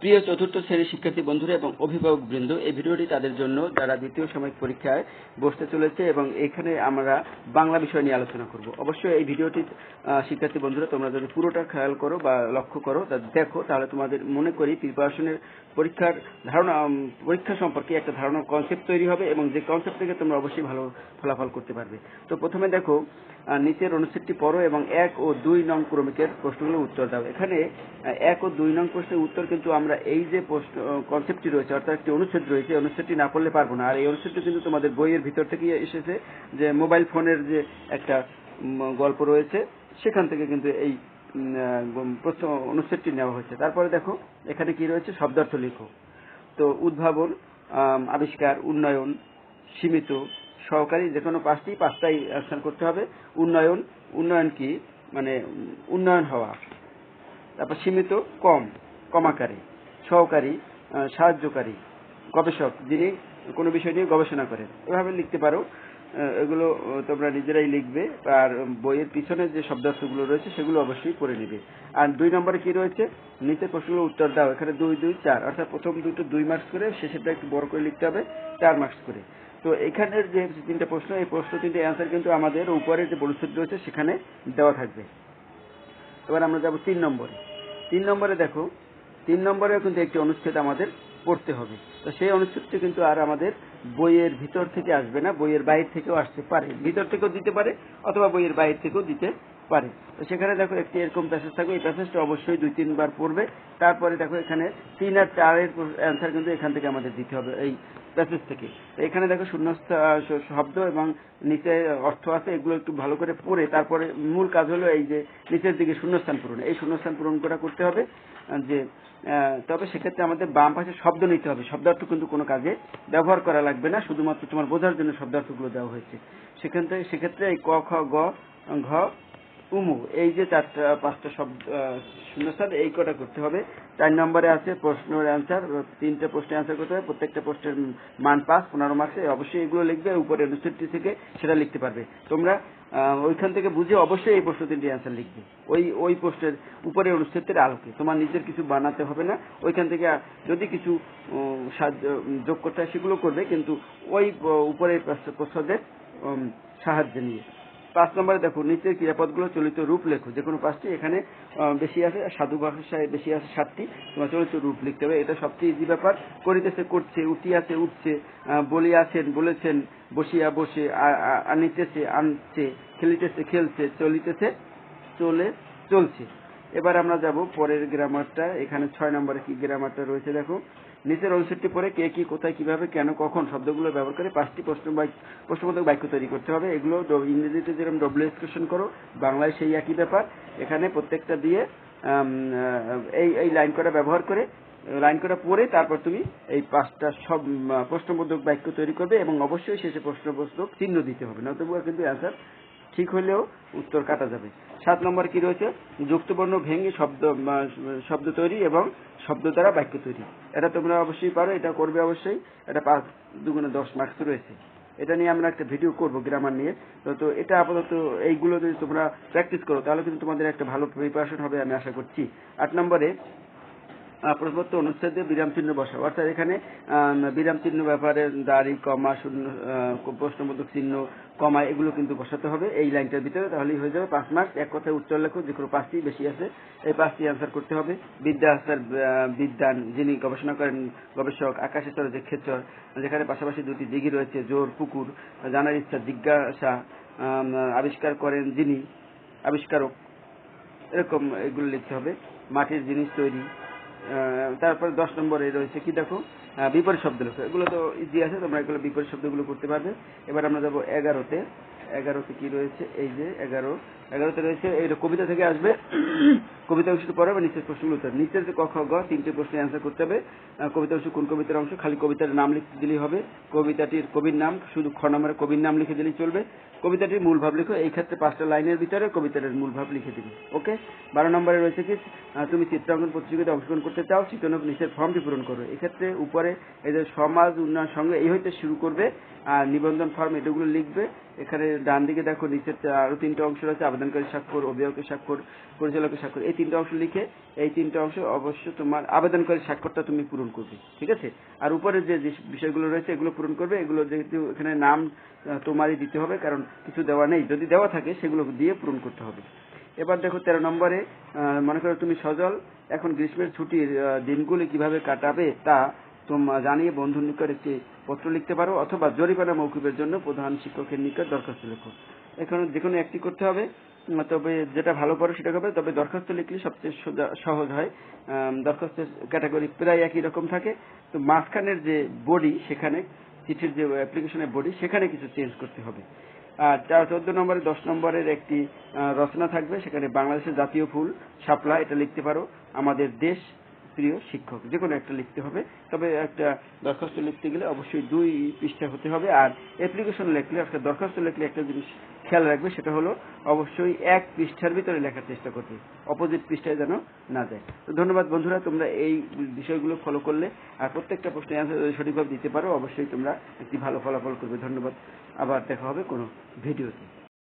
প্রিয় চতুর্থ শ্রেণির শিক্ষার্থী বন্ধুরা এবং অভিভাবক বৃন্দ, এই ভিডিওটি তাদের জন্য যারা দ্বিতীয় সাময়িক পরীক্ষায় বসতে চলেছে এবং এখানে আমরা বাংলা বিষয় নিয়ে আলোচনা করব। অবশ্যই এই ভিডিওটি শিক্ষার্থী বন্ধুরা, তোমরা যদি পুরোটা খেয়াল করো বা লক্ষ্য করো দেখো, তাহলে তোমাদের মনে করি প্রিপারেশনের পরীক্ষার ধারণা পরীক্ষা সম্পর্কে একটা ধারণার কনসেপ্ট তৈরি হবে এবং যে কনসেপ্ট থেকে তোমরা অবশ্যই ভালো ফলাফল করতে পারবে। তো প্রথমে দেখো নিচের অনুচ্ছেদটি পড়ো এবং এক ও দুই নং ক্রমিকের প্রশ্নগুলো উত্তর দাও। এখানে এক ও দুই নং প্রশ্নের উত্তর কিন্তু আমরা এই যে প্রশ্ন কনসেপ্টটি রয়েছে, অর্থাৎ একটি অনুচ্ছেদ রয়েছে অনুচ্ছেদটি না পড়লে পারব না। আর এই অনুচ্ছেদটি কিন্তু তোমাদের বইয়ের ভিতর থেকে এসেছে যে মোবাইল ফোনের যে একটা গল্প রয়েছে, সেখান থেকে কিন্তু এই অনুচ্ছেদটি নেওয়া হয়েছে। তারপরে দেখো, এখানে কি রয়েছে? শব্দার্থ লিখো। তো উদ্ভাবন আবিষ্কার, উন্নয়ন, সীমিত, সহকারী, যে কোনো পাঁচটি, পাঁচটাই অ্যান্সার করতে হবে। উন্নয়ন উন্নয়ন কি? মানে উন্নয়ন হওয়া। তারপর সীমিত, কম কমাকারী সহকারী সাহায্যকারী গবেষক যিনি কোনো বিষয় নিয়ে গবেষণা করেন। এভাবে লিখতে পারো। এগুলো তোমরা নিজেরাই লিখবে। আর বইয়ের পিছনে যে শব্দার্থগুলো রয়েছে, সেগুলো অবশ্যই করে নিবে। আর দুই নম্বরে কি রয়েছে? নিচের প্রশ্নগুলো উত্তর দাও। এখানে দুই দুই, চার। অর্থাৎ প্রথম দুটো দুই মার্কস করে, শেষেরটা একটু বড় করে লিখতে হবে, চার মার্কস করে। তো এখানের যে তিনটে প্রশ্ন, এই প্রশ্ন তিনটে অ্যান্সার কিন্তু আমাদের উপরে যে পরিস্থিতি রয়েছে, সেখানে দেওয়া থাকবে। এবার আমরা যাব তিন নম্বরে। তিন নম্বরে দেখো তিন নম্বরেও কিন্তু একটি অনুচ্ছেদ আমাদের পড়তে হবে। তো সেই অনুচ্ছেদটি কিন্তু আর আমাদের বইয়ের ভিতর থেকে আসবে না, বইয়ের বাইর থেকেও আসতে পারে। ভিতর থেকেও দিতে পারে অথবা বইয়ের বাইর থেকেও দিতে পারে। তো সেখানে দেখো একটি এরকম প্যাসেজ থাকবে। এই প্যাসেজটা অবশ্যই দুই, তিনবার পড়বে। তারপরে দেখো এখানে তিন আর চারের অ্যান্সার কিন্তু এখান থেকে আমাদের দিতে হবে এই প্যাসেজ থেকে। এখানে দেখো শূন্যস্থ শব্দ এবং নিচে অর্থ আছে। এগুলো একটু ভালো করে পড়ে তারপরে মূল কাজ হলো এই যে নিচের দিকে শূন্যস্থান পূরণ। এই শূন্যস্থান পূরণ করা করতে হবে যে তবে সেক্ষেত্রে আমাদের বাম পাশে শব্দ নিতে হবে। শব্দার্থ কিন্তু কোনো কাজে ব্যবহার করা লাগবে না। শুধুমাত্র তোমার বোঝার জন্য শব্দার্থগুলো দেওয়া হয়েছে। সেখান থেকে, সেক্ষেত্রে এই ক, খ, গ, ঘ উমু এই যে চারটা পাঁচটা শব্দ শূন্যস্থান এই কটা করতে হবে। চার নম্বরে আছে প্রশ্নের অ্যান্সার তিনটে প্রশ্নের অ্যান্সার করতে হবে প্রত্যেকটা প্রশ্নের মান পাস পনেরো মার্কসে অবশ্যই এগুলো লিখবে উপরে অনুচ্ছেদটি থেকে সেটা লিখতে পারবে। তোমরা ওইখান থেকে বুঝে অবশ্যই এই প্রশ্ন তিনটি অ্যান্সার লিখবে। ওই ওই প্রশ্নের উপরে অনুচ্ছেদের আলোকে। তোমার নিজের কিছু বানাতে হবে না। ওইখান থেকে যদি কিছু যোগ করতে সেগুলো করবে কিন্তু ওই আহ, উপরে প্রশ্নদের সাহায্য নিয়ে। পাঁচ নম্বরে দেখো, নিচের ক্রিয়াপদগুলো চলিত রূপ লেখো। যে কোনো পাঁচটি এখানে বেশি আছে সাধু ভাষায় বেশি আছে সাতটি, তোমার চলিত রূপ লিখতে হবে। এটা সবচেয়ে ইজি ব্যাপার। করিতেছে, করছে, উঠিয়াছে, উঠছে বলিয়াছেন, বলেছেন, বসিয়া বসে আনিতেছে, আনছে, খেলিতেছে, খেলছে, চলিতেছে, চলে, চলছে। এবার আমরা যাব পরের গ্রামারটা এখানে ছয় নম্বরে কি গ্রামারটা রয়েছে দেখো। নিচের অনুচ্ছেদটি পরে কে কি, কোথায়, কীভাবে, কেন, কখন শব্দগুলো ব্যবহার করে পাঁচটি প্রশ্ন প্রশ্নবোধক বাক্য তৈরি করতে হবে। এগুলো ইংরেজিতে যেরকম ডব্লিউ এক্সপ্রেশন করো, বাংলায় সেই একই ব্যাপার। এখানে প্রত্যেকটা দিয়ে এই এই লাইন করা ব্যবহার করে লাইন করা পরে তারপর তুমি এই পাঁচটা সব প্রশ্নবোধক বাক্য তৈরি করবে এবং অবশ্যই শেষে প্রশ্নবোধক চিহ্ন দিতে হবে। নতুবা কিন্তু অ্যান্সার ঠিক হলেও উত্তর কাটা যাবে। সাত নম্বর কি রয়েছে? যুক্তবর্ণ ভেঙে শব্দ শব্দ তৈরি এবং শব্দ দ্বারা বাক্য তৈরি। এটা তোমরা অবশ্যই পারো, এটা করবে অবশ্যই। এটা পাঁচ দুগুণে দশ মার্কস রয়েছে। এটা নিয়ে আমরা একটা ভিডিও করব গ্রামার নিয়ে। তো এটা আপাতত এইগুলো যদি তোমরা প্র্যাকটিস করো, তাহলে কিন্তু তোমাদের একটা ভালো প্রিপারেশন হবে আমি আশা করছি। আট নম্বরে প্রদত্ত অনুচ্ছেদে বিরাম চিহ্ন বসাও অর্থাৎ এখানে বিরাম চিহ্ন ব্যাপারে দাড়ি, কমা, শূন্য প্রশ্নবোধক চিহ্ন, কমা, এগুলো কিন্তু বসাতে হবে এই লাইনটার ভিতরে, তাহলেই হয়ে যাবে পাঁচ মার্কস এক কথায় উত্তর লেখো, যে কোনো পাঁচটি বেশি আছে, এই পাঁচটি অ্যান্সার করতে হবে। বিদ্যা আসার বিদ্যান, যিনি গবেষণা করেন, গবেষক আকাশে চলে যে ক্ষেত্র, যেখানে পাশাপাশি দুটি দিঘি রয়েছে, জোর, পুকুর, জানার ইচ্ছা, জিজ্ঞাসা আবিষ্কার করেন যিনি, আবিষ্কারক, এরকম এগুলো লিখতে হবে। মাটির জিনিস তৈরি তারপরে দশ নম্বরে রয়েছে কি দেখো? বিপরীত শব্দ লেখো। এগুলো তো ইজি আছে, তোমরা এগুলো বিপরীত শব্দগুলো করতে পারবে। এবার আমরা যাব এগারোতে। এগারোতে কি রয়েছে? এই যে এগারো। এগারোতে রয়েছে, এই কবিতা থেকে আসবে। কবিতা অংশটি পরে বা নিচের প্রশ্নগুলো উত্তর। নিচের যে ক, খ, গ, তিনটে প্রশ্নের অ্যান্সার করতে হবে। কবিতা অংশ কোন কবিতার অংশ? খালি কবিতার নাম লিখতে দিলেই হবে। কবিতাটির কবির নাম, শুধু খ নম্বরে কবির নাম লিখে দিলেই চলবে। কবিতাটির মূল ভাব লিখো। এই ক্ষেত্রে পাঁচটা লাইনের ভিতরে কবিতাটির মূল ভাব লিখে দিবি। ওকে? বারো নম্বরে রয়েছে কি? তুমি চিত্রাঙ্কন প্রতিযোগিতায় অংশগ্রহণ করতে চাও চিত্রাঙ্কন নিচের ফর্মটি পূরণ করো এক্ষেত্রে উপরে যে সমাজ উন্নয়ন সঙ্গে এই হইতে শুরু করবে, আর নিবন্ধন ফর্ম এগুলো লিখবে। এখানে ডান দিকে দেখো নিচে আরও তিনটা অংশ রয়েছে, আবেদনকারী স্বাক্ষর, অভিভাবকের স্বাক্ষর, পরিচালকের স্বাক্ষর, এই তিনটা অংশ লিখে, এই তিনটা অংশ অবশ্য তোমার আবেদনকারী স্বাক্ষরটা তুমি পূরণ করবে, ঠিক আছে? আর উপরে যে বিষয়গুলো রয়েছে, এগুলো পূরণ করবে। এগুলো যেহেতু এখানে নাম তোমারই দিতে হবে, কারণ কিছু দেওয়া নেই। যদি দেওয়া থাকে, সেগুলো দিয়ে পূরণ করতে হবে। এবার দেখো তেরো নম্বরে মনে করো তুমি সজল, এখন গ্রীষ্মের ছুটির দিনগুলি কীভাবে কাটাবে তা তোমরা জানিয়ে বন্ধুর নিকট একটি পত্র লিখতে পারো অথবা জরিমানা মৌকুবের জন্য প্রধান শিক্ষকের নিকট দরখাস্ত লেখো। এখানে যে কোনো একটি করতে হবে তবে যেটা ভালো পারো সেটা করবে তবে দরখাস্ত লিখলে সবচেয়ে সহজ হয়। দরখাস্তের ক্যাটাগরি প্রায় একই রকম থাকে। তো মাঝখানের যে বডি সেখানে, চিঠির যে অ্যাপ্লিকেশনের বডি সেখানে কিছু চেঞ্জ করতে হবে। চোদ্দ নম্বরে, দশ নম্বরের একটি রচনা থাকবে, সেখানে বাংলাদেশের জাতীয় ফুল, শাপলা, এটা লিখতে পারো। আমাদের দেশ প্রিয় শিক্ষক, যে কোনো একটা লিখতে হবে। তবে একটা দরখাস্ত লিখতে গেলে অবশ্যই দুই পৃষ্ঠা হতে হবে। আর অ্যাপ্লিকেশন লিখলে, একটা দরখাস্ত লিখলে একটা জিনিস খেয়াল রাখবে, সেটা হলো অবশ্যই এক পৃষ্ঠার ভিতরে লেখার চেষ্টা করবে অপোজিট পৃষ্ঠায় যেন না যায়। তো ধন্যবাদ বন্ধুরা, তোমরা এই বিষয়গুলো ফলো করলে। আর প্রত্যেকটা প্রশ্নের অ্যান্সার যদি সঠিকভাবে দিতে পারো, অবশ্যই তোমরা একটি ভালো ফলাফল করবে। ধন্যবাদ। আবার দেখা হবে কোনো ভিডিওতে।